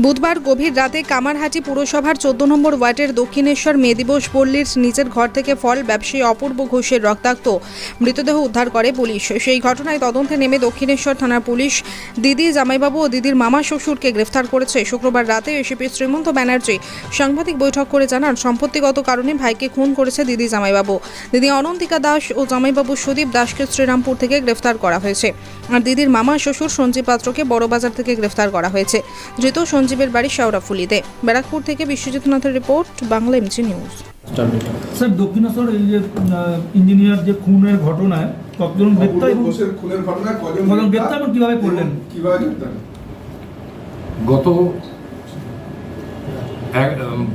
বুধবার গভীর রাতে কামারহাটি পুরসভার চোদ্দ নম্বর ওয়ার্ডের দক্ষিণেশ্বর মে দিবস পল্লীর নিচের ঘর থেকে ফল ব্যবসায়ী অপূর্ব ঘোষের রক্তাক্ত মৃতদেহ উদ্ধার করে পুলিশ। সেই ঘটনায় তদন্তে নেমে দক্ষিণেশ্বর থানার পুলিশ। দিদি, জামাইবাবু ও দিদির মামা শ্বশুরকে গ্রেফতার করেছে। শুক্রবার রাতে এসিপি শ্রীমন্ত ব্যানার্জি সাংবাদিক বৈঠক করে জানান, সম্পত্তিগত কারণে ভাইকে খুন করেছে দিদি, জামাইবাবু। দিদি অনন্তিকা দাস ও জামাইবাবু সুদীপ দাসকে শ্রীরামপুর থেকে গ্রেফতার করা হয়েছে। আর দিদির মামা শ্বশুর সঞ্জীব পাত্রকে বড়বাজার থেকে গ্রেফতার করা হয়েছে। ধৃত সঞ্জীবের বাড়ি শাওরাফুলিতে ব্যারাকপুর থেকে Biswajit নাথের report Bangla MG news. Sir Dakshineswar এই যে ইঞ্জিনিয়ার যে খুনের ঘটনায় কতজন গ্রেপ্তার খুনের ঘটনায় কজন কজন গ্রেপ্তার? এবং কীভাবে করলেন? কীভাবে গ্রেপ্তার? গত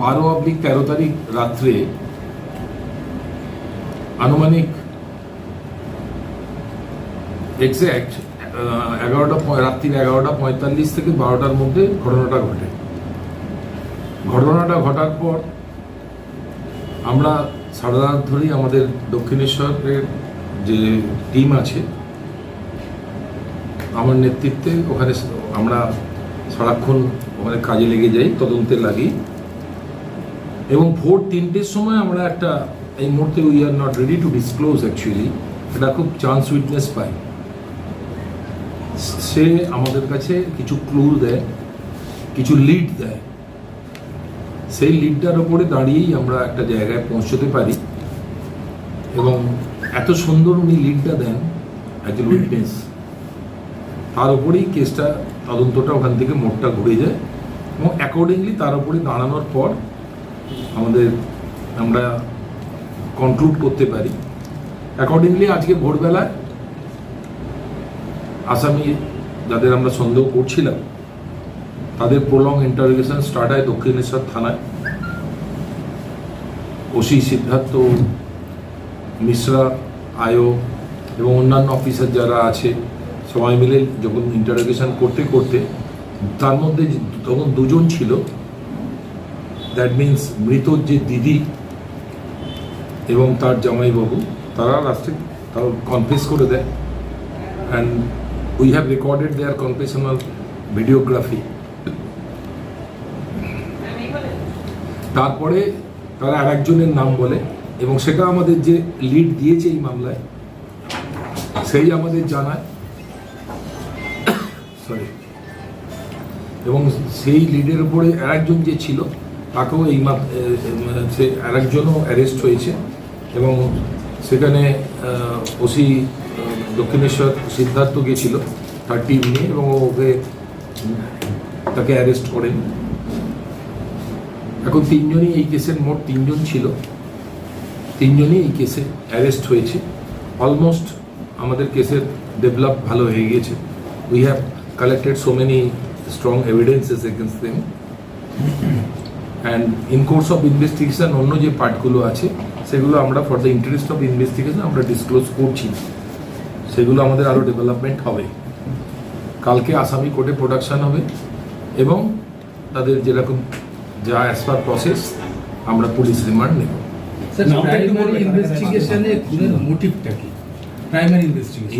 বারো অব্লিক তেরো তারিখ রাত্রে আনুমানিক এক্স্যাক্ট এগারোটা রাত্রির এগারোটা পঁয়তাল্লিশ থেকে বারোটার মধ্যে ঘটনাটা ঘটে। ঘটনাটা ঘটার পর আমরা সারা রাত ধরেই আমাদের দক্ষিণেশ্বরের যে টিম আছে, আমার নেতৃত্বে ওখানে আমরা সারাক্ষণ ওখানে কাজে লেগে যাই, তদন্তে লাগি। এবং ভোর তিনটের সময় আমরা একটা, এই মুহূর্তে we are not ready to disclose actually এটা খুব চান্স উইটনেস পাই। সে আমাদের কাছে কিছু ক্লু দেয়, কিছু লিড দেয়। সেই লিডটার ওপরে দাঁড়িয়েই আমরা একটা জায়গায় পৌঁছতে পারি। এবং এত সুন্দর উনি লিডটা দেন একজন উইটনেস তার উপরেই কেসটা, তদন্তটা ওখান থেকে মোড়টা ঘুরে যায়। এবং অ্যাকর্ডিংলি তার উপরে দাঁড়ানোর পর আমাদের আমরা কনক্লুড করতে পারি। অ্যাকর্ডিংলি আজকে ভোরবেলায় আসামি যাদের আমরা সন্দেহ করছিলাম, তাদের প্রলং ইন্টারোগেশন স্টার্ট হয় দক্ষিণেশ্বর থানায়। ওসি সিদ্ধার্থ, মিশ্রা, আয়ো এবং অন্যান্য অফিসার যারা আছে, সবাই মিলে যখন ইন্টারোগেশন করতে করতে, তার মধ্যে তখন দুজন ছিল দ্যাট মিন্স মৃতর যে দিদি এবং তার জামাইবাবু, তারা লাস্টে তারা কনফেস করে দেয়। And we have recorded their confessional videography তারপরে তারা আর একজনের নাম বলে, এবং সেটা আমাদের যে লিড দিয়েছে এই মামলায়, সেই আমাদের জানায়। সরি এবং সেই লিডের উপরে আরেকজন যে ছিল, তাকেও এই সে আরেকজনও অ্যারেস্ট হয়েছে। এবং সেখানে ওসি দক্ষিণেশ্বর সিদ্ধার্থ গিয়েছিল তার টিম নিয়ে এবং ওকে তাকে অ্যারেস্ট করেন। এখন তিনজনই এই কেসের মোট তিনজন ছিল। তিনজনই এই কেসে অ্যারেস্ট হয়েছে। অলমোস্ট আমাদের কেসের ডেভেলপ ভালো হয়ে গিয়েছে। We have collected so many strong evidences against them and in course of investigation অন্য যে পার্টগুলো আছে, সেগুলো আমরা for the interest of investigation আমরা ডিসক্লোজ করছি। সেগুলো আমাদের আরও ডেভেলপমেন্ট হবে। কালকে আসামি কোর্টে প্রোডাকশন হবে এবং তাদের যেরকম যা অ্যাজ পার প্রসেস আমরা পুলিশ রিমান্ড নেব।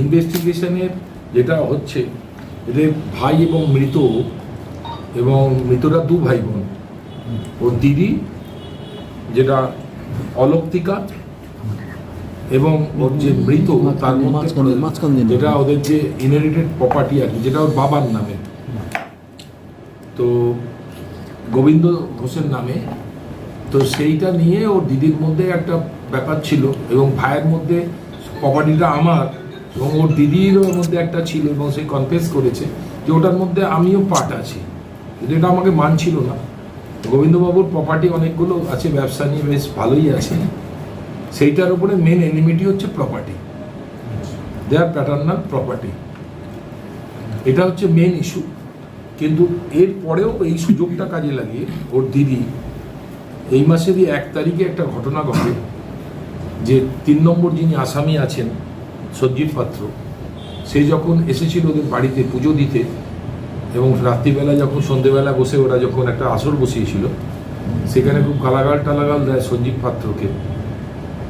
ইনভেস্টিগেশনে যেটা হচ্ছে এদের ভাই এবং মৃত এবং মৃতরা দু ভাই বোন। ওর দিদি যেটা অলৌকিকা এবং ওর যে মৃত তার মধ্যে যেটা ওদের যে ইনহেরিটেড প্রপার্টি আর কি যেটা ওর বাবার নামে। তো গোবিন্দ ঘোষের নামে। তো সেইটা নিয়ে ওর দিদির মধ্যে একটা ব্যাপার ছিল এবং ভাইয়ের মধ্যে প্রপার্টিটা আমার এবং ওর দিদিরও মধ্যে একটা ছিল এবং সে কনফেস করেছে যে ওটার মধ্যে আমিও পার্ট আছি। কিন্তু এটা আমাকে মানছিল না। গোবিন্দবাবুর প্রপার্টি অনেকগুলো আছে ব্যবসা নিয়ে বেশ ভালোই আছে। সেইটার উপরে মেন এনিমিটি হচ্ছে প্রপার্টি দেয়ার প্যাটার্নাল প্রপার্টি এটা হচ্ছে মেন ইস্যু কিন্তু এর পরেও এই সুযোগটা কাজে লাগিয়ে ওর দিদি এই মাসেরই এক তারিখে একটা ঘটনা ঘটে, যে তিন নম্বর যিনি আসামি আছেন, সঞ্জীব পাত্র, সে যখন এসেছিল ওদের বাড়িতে পুজো দিতে এবং রাত্রিবেলা যখন সন্ধেবেলা বসে ওরা যখন একটা আসর বসিয়েছিল, সেখানে খুব গালাগাল টালাগাল দেয় সঞ্জীব পাত্রকে।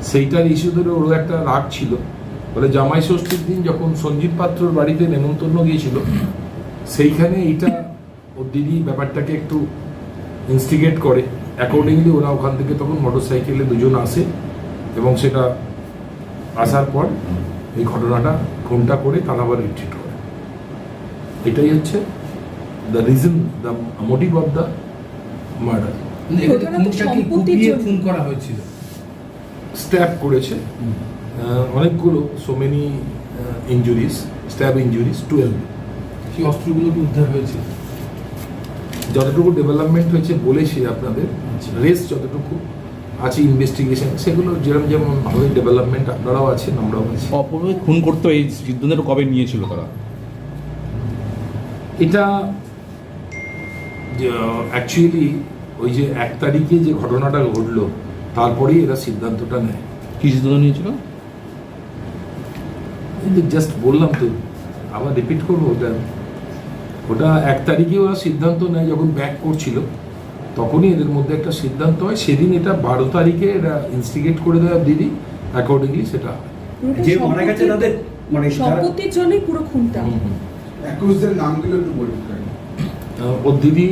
সেইটার ইস্যু ধরে ওরও একটা রাগ ছিল। বলে জামাই ষষ্ঠীর দিন যখন সঞ্জীব পাত্রর বাড়িতে নেমন্তন্ন গিয়েছিল সেইখানে এইটা ওর দিদি ব্যাপারটাকে একটু ইনস্টিগেট করে। অ্যাকর্ডিংলি ওরা ওখান থেকে তখন মোটর সাইকেলে দুজন আসে এবং সেটা আসার পর এই ঘটনাটা খুনটা করে তারা আবার রিট্রিট করে। এটাই হচ্ছে the reason the motive of the murder সম্পত্তির জন্য। খুন করা হয়েছিল। স্ট্যাব করেছে। অনেকগুলো so many injuries stab injuries twelve সেই অস্ত্রগুলো কি উদ্ধার হয়েছে। যতটুকু ডেভেলপমেন্ট হয়েছে বলেছি আপনাদের আচ্ছা। রেস যতটুকু আছে ইনভেস্টিগেশন সেগুলো যেরকম যেমন হবে ডেভেলপমেন্ট আপনারাও আছেন আমরাও আছি। অপূর্ব খুন করতে এই সিদ্ধান্তটা কবে নিয়েছিল তারা? এটা অ্যাকচুয়ালি ওই যে এক তারিখে যে ঘটনাটা ঘটলো তারপরেই এরা সিদ্ধান্তটা নেয়। কি সিদ্ধান্ত নিয়েছিল? জাস্ট বললাম তো আবার রিপিট করব ওটা ওটা এক তারিখে ওরা সিদ্ধান্ত নেয় যখন ব্যাক করছিল তখনই এদের মধ্যে একটা সিদ্ধান্ত হয়। সেদিন এটা বারো তারিখে এরা ইনস্টিগেট করে দেয় দিদি অ্যাকর্ডিংলি সেটা হয়। যে মারা গেছে তাদের মানে সম্পত্তির জন্যই পুরো খুনটা। হুম। নামগুলো একটু বলুন। ওর দিদি